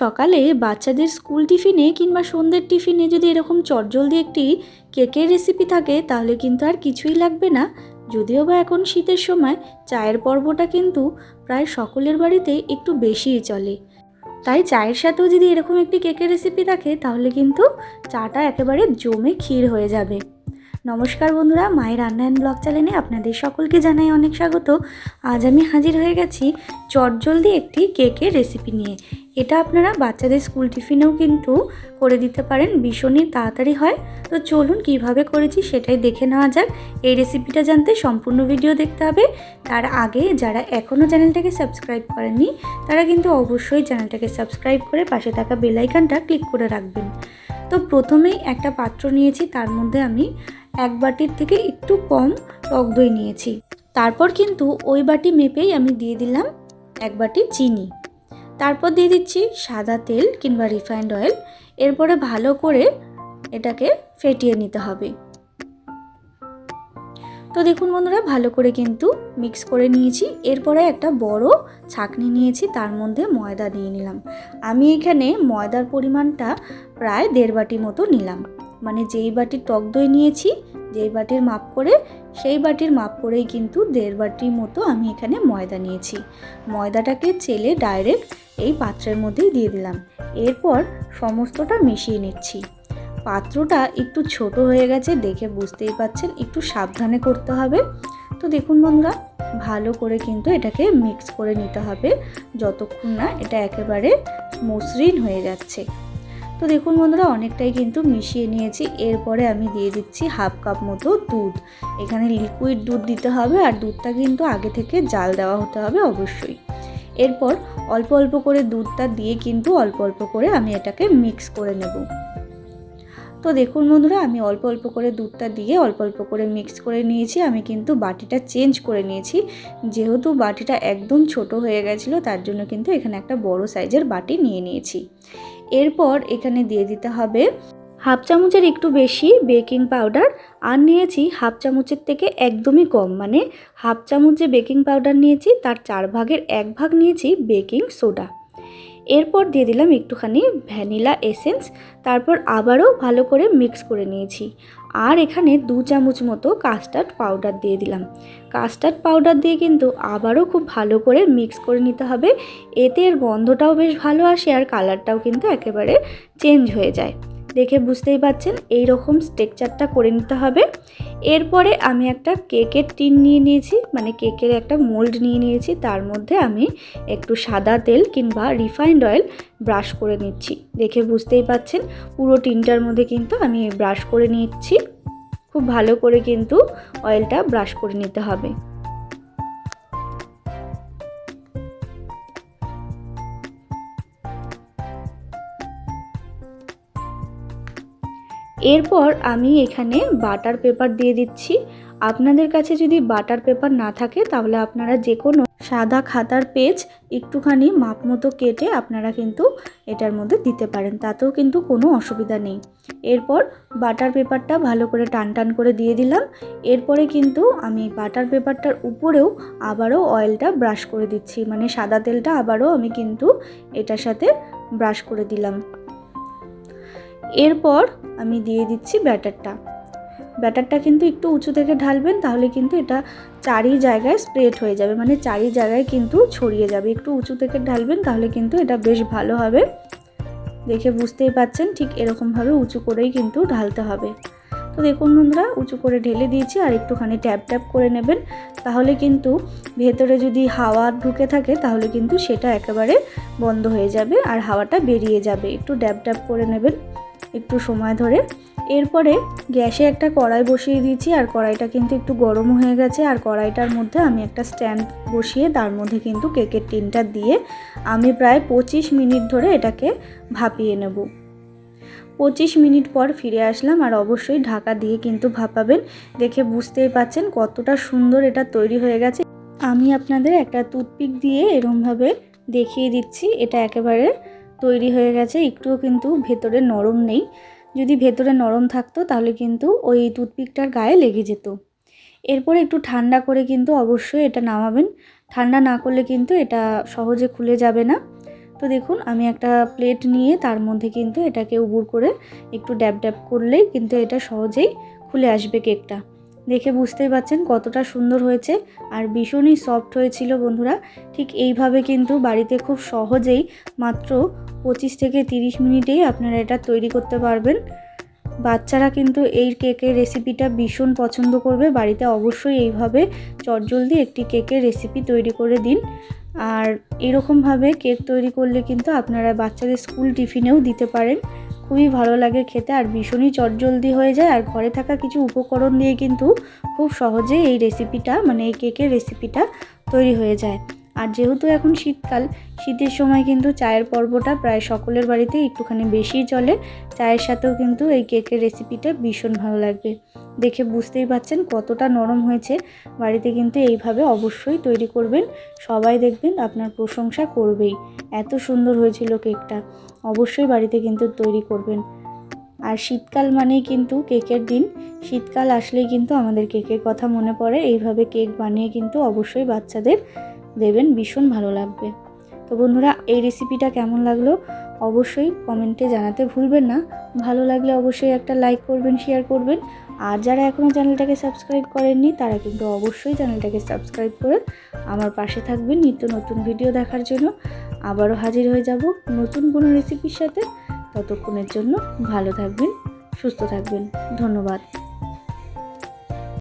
সকালে বাচ্চাদের স্কুল টিফিনে কিংবা সন্ধ্যের টিফিনে যদি এরকম চটজলদি একটি কেকের রেসিপি থাকে, তাহলে কিন্তু আর কিছুই লাগবে না। যদিও বা এখন শীতের সময়, চায়ের পর্বটা কিন্তু প্রায় সকলের বাড়িতে একটু বেশিই চলে। তাই চায়ের সাথেও যদি এরকম একটি কেকের রেসিপি থাকে, তাহলে কিন্তু চাটা একেবারে জমে ক্ষীর হয়ে যাবে। নমস্কার বন্ধুরা, মায়ের রান্না অ্যান্ড ব্লগ চ্যানেলে আপনাদের সকলকে জানাই অনেক স্বাগত। আজ আমি হাজির হয়ে গেছি চটজলদি একটি কেকের রেসিপি নিয়ে। এটা আপনারা বাচ্চাদের স্কুল টিফিনেও কিন্তু করে দিতে পারেন, ভীষণই তাড়াতাড়ি হয়। তো চলুন কীভাবে করেছি সেটাই দেখে নেওয়া যাক। এই রেসিপিটা জানতে সম্পূর্ণ ভিডিও দেখতে হবে। তার আগে যারা এখনও চ্যানেলটাকে সাবস্ক্রাইব করেননি, তারা কিন্তু অবশ্যই চ্যানেলটাকে সাবস্ক্রাইব করে পাশে থাকা বেলাইকানটা ক্লিক করে রাখবেন। তো প্রথমেই একটা পাত্র নিয়েছি, তার মধ্যে আমি এক বাটির থেকে একটু কম টক দই নিয়েছি। তারপর কিন্তু ওই বাটি মেপেই আমি দিয়ে দিলাম এক বাটি চিনি। তারপর দিয়ে দিচ্ছি সাদা তেল কিংবা রিফাইন্ড অয়েল। এরপরে ভালো করে এটাকে ফেটিয়ে নিতে হবে। তো দেখুন বন্ধুরা, ভালো করে কিন্তু মিক্স করে নিয়েছি। এরপরে একটা বড় ছাকনি নিয়েছি, তার মধ্যে ময়দা দিয়ে নিলাম। আমি এখানে ময়দার পরিমাণটা প্রায় দেড় বাটি মতো নিলাম। মানে যেই বাটির টক দই নিয়েছি, যেই বাটির মাপ করে, সেই বাটির মাপ করেই কিন্তু দেড় বাটির মতো আমি এখানে ময়দা নিয়েছি। ময়দাটাকে চেলে ডাইরেক্ট এই পাত্রের মধ্যেই দিয়ে দিলাম। এরপর সমস্তটা মিশিয়ে নিচ্ছি। পাত্রটা একটু ছোট হয়ে গেছে, দেখে বুঝতেই পাচ্ছেন, একটু সাবধানে করতে হবে। তো দেখুন বন্ধুরা, ভালো করে কিন্তু এটাকে মিক্স করে নিতে হবে, যতক্ষণ না এটা একেবারে মসৃণ হয়ে যাচ্ছে। তো দেখুন বন্ধুরা, অনেকটাই কিন্তু মিশিয়ে নিয়েছি। এরপরে আমি দিয়ে দিচ্ছি হাফ কাপ মতো দুধ। এখানে লিকুইড দুধ দিতে হবে আর দুধটা কিন্তু আগে থেকে জাল দেওয়া হতে হবে অবশ্যই। এরপর অল্প অল্প করে দুধটা দিয়ে কিন্তু অল্প অল্প করে আমি এটাকে মিক্স করে নেব। তো দেখুন বন্ধুরা, আমি অল্প অল্প করে দুধটা দিয়ে অল্প অল্প করে মিক্স করে নিয়েছি। আমি কিন্তু বাটিটা চেঞ্জ করে নিয়েছি। যেহেতু বাটিটা একদম ছোট হয়ে গেছিল, তার জন্য কিন্তু এখানে একটা বড় সাইজের বাটি নিয়ে নিয়েছি। এরপর এখানে দিয়ে দিতে হবে হাফ চামচের একটু বেশি বেকিং পাউডার আর নিয়েছি হাফ চামচের থেকে একদমই কম মানে হাফ চামচ যে বেকিং পাউডার নিয়েছি তার চার ভাগের এক ভাগ নিয়েছি বেকিং সোডা। এরপর দিয়ে দিলাম একটুখানি ভ্যানিলা এসেন্স, তারপর আবারও ভালো করে মিক্স করে নিয়েছি। আর এখানে দু চামচ মতো কাস্টার্ড পাউডার দিয়ে দিলাম। কাস্টার্ড পাউডার দিয়ে কিন্তু আবারও খুব ভালো করে মিক্স করে নিতে হবে। এতে এর গন্ধটাও বেশ ভালো আসে আর কালারটাও কিন্তু একেবারে চেঞ্জ হয়ে যায়। দেখে বুঝতেই পাচ্ছেন এই রকম স্ট্রেকচারটা করে নিতে হবে। এরপরে আমি একটা কেকের টিন নিয়ে নিয়েছি মানে কেকের একটা মোল্ড নিয়ে নিয়েছি। তার মধ্যে আমি একটু সাদা তেল কিংবা রিফাইন্ড অয়েল ব্রাশ করে নিচ্ছি। দেখে বুঝতেই পাচ্ছেন পুরো টিনটার মধ্যে কিন্তু আমি ব্রাশ করে নিচ্ছি। খুব ভালো করে কিন্তু অয়েলটা ব্রাশ করে নিতে হবে। এরপর আমি এখানে বাটার পেপার দিয়ে দিচ্ছি। আপনাদের কাছে যদি বাটার পেপার না থাকে, তাহলে আপনারা যে কোনো সাদা খাতার পেজ একটুখানি মাপ মতো কেটে আপনারা কিন্তু এটার মধ্যে দিতে পারেন। তাতেও কিন্তু কোনো অসুবিধা নেই। এরপর বাটার পেপারটা ভালো করে টান টান করে দিয়ে দিলাম। এরপরে কিন্তু আমি বাটার পেপারটার উপরেও আবারও অয়েলটা ব্রাশ করে দিচ্ছি। মানে সাদা তেলটা আবারও আমি কিন্তু এটার সাথে ব্রাশ করে দিলাম। এরপর আমি দিয়ে দিচ্ছি ব্যাটারটা। ব্যাটারটা কিন্তু একটু উঁচু থেকে ঢালবেন, তাহলে কিন্তু এটা চারি জায়গায় স্প্রেড হয়ে যাবে। মানে চারি জায়গায় কিন্তু ছড়িয়ে যাবে। একটু উঁচু থেকে ঢালবেন, তাহলে কিন্তু এটা বেশ ভালো হবে। দেখে বুঝতেই পাচ্ছেন, ঠিক এরকমভাবে উঁচু করেই কিন্তু ঢালতে হবে। তো দেখুন বন্ধুরা, উঁচু করে ঢেলে দিয়েছি, আর একটুখানি ট্যাপ ট্যাপ করে নেবেন। তাহলে কিন্তু ভেতরে যদি হাওয়া ঢুকে থাকে, তাহলে কিন্তু সেটা একেবারে বন্ধ হয়ে যাবে, আর হাওয়াটা বেরিয়ে যাবে। একটু ড্যাব ড্যাব করে নেবেন। একটু সময় ধরে। এরপরে গ্যাসে একটা কড়াই বসিয়ে দিয়েছি, আর কড়াইটা কিন্তু একটু গরম হয়ে গেছে, আর কড়াইটার মধ্যে আমি একটা স্ট্যান্ড বসিয়ে তার মধ্যে কিন্তু কেকের টিনটা দিয়ে আমি প্রায় পঁচিশ মিনিট ধরে এটাকে ভাপিয়ে নেব। পঁচিশ মিনিট পর ফিরে আসলাম, আর অবশ্যই ঢাকা দিয়ে কিন্তু ভাপাবেন। দেখে বুঝতেই পাচ্ছেন কতটা সুন্দর এটা তৈরি হয়ে গেছে। আমি আপনাদের একটা টুথপিক দিয়ে এরমভাবে দেখিয়ে দিচ্ছি, এটা একেবারে তৈরি হয়ে গেছে, একটুও কিন্তু ভেতরে নরম নেই। যদি ভেতরে নরম থাকতো, তাহলে কিন্তু ওই টুথপিকটার গায়ে লেগে যেত। এরপরে একটু ঠান্ডা করে কিন্তু অবশ্যই এটা নামাবেন। ঠান্ডা না করলে কিন্তু এটা সহজে খুলে যাবে না। তো দেখুন, আমি একটা প্লেট নিয়ে তার মধ্যে কিন্তু এটাকে উবুর করে একটু ড্যাব ড্যাব করলেই কিন্তু এটা সহজেই খুলে আসবে কেকটা। দেখে বুঝতেই পারছেন কতটা সুন্দর হয়েছে আর ভীষণই সফট হয়েছিল বন্ধুরা। ঠিক এইভাবে কিন্তু বাড়িতে খুব সহজেই মাত্র পঁচিশ থেকে তিরিশ মিনিটেই আপনারা এটা তৈরি করতে পারবেন। বাচ্চারা কিন্তু এই কেকের রেসিপিটা ভীষণ পছন্দ করবে। বাড়িতে অবশ্যই এইভাবে চটজলদি একটি কেকের রেসিপি তৈরি করে দিন। আর এরকমভাবে কেক তৈরি করলে কিন্তু আপনারা বাচ্চাদের স্কুল টিফিনেও দিতে পারেন। খুবই ভালো লাগে খেতে আর ভীষণই চটজলদি হয়ে যায় আর ঘরে থাকা কিছু উপকরণ দিয়ে কিন্তু খুব সহজে এই রেসিপিটা মানে এই কেকের রেসিপিটা তৈরি হয়ে যায়। আর যেহেতু এখন শীতকাল, শীতের সময় কিন্তু চায়ের পর্বটা প্রায় সকলের বাড়িতে একটুখানি বেশিই চলে। চায়ের সাথেও কিন্তু এই কেকের রেসিপিটা ভীষণ ভালো লাগবে। দেখে বুঝতেই পাচ্ছেন কতটা নরম হয়েছে। বাড়িতে কিন্তু এইভাবে অবশ্যই তৈরি করবেন। সবাই দেখবেন আপনার প্রশংসা করবেই। এত সুন্দর হয়েছিল কেকটা। অবশ্যই বাড়িতে কিন্তু তৈরি করবেন। আর শীতকাল মানেই কিন্তু কেকের দিন। শীতকাল আসলেই কিন্তু আমাদের কেকের কথা মনে পড়ে। এইভাবে কেক বানিয়ে কিন্তু অবশ্যই বাচ্চাদের দেবেন, ভীষণ ভালো লাগবে। তো বন্ধুরা, এই রেসিপিটা কেমন লাগল অবশ্যই কমেন্টে জানাতে ভুলবেন না। ভালো লাগলে অবশ্যই একটা লাইক করবেন শেয়ার করবেন। আর যারা এখনও চ্যানেলটাকে সাবস্ক্রাইব করেননি, তারা কিন্তু অবশ্যই চ্যানেলটাকে সাবস্ক্রাইব করে আমার পাশে থাকবেন নিত্য নতুন ভিডিও দেখার জন্য। আবারও হাজির হয়ে যাব নতুন কোনো রেসিপির সাথে। ততক্ষণের জন্য ভালো থাকবেন, সুস্থ থাকবেন। ধন্যবাদ।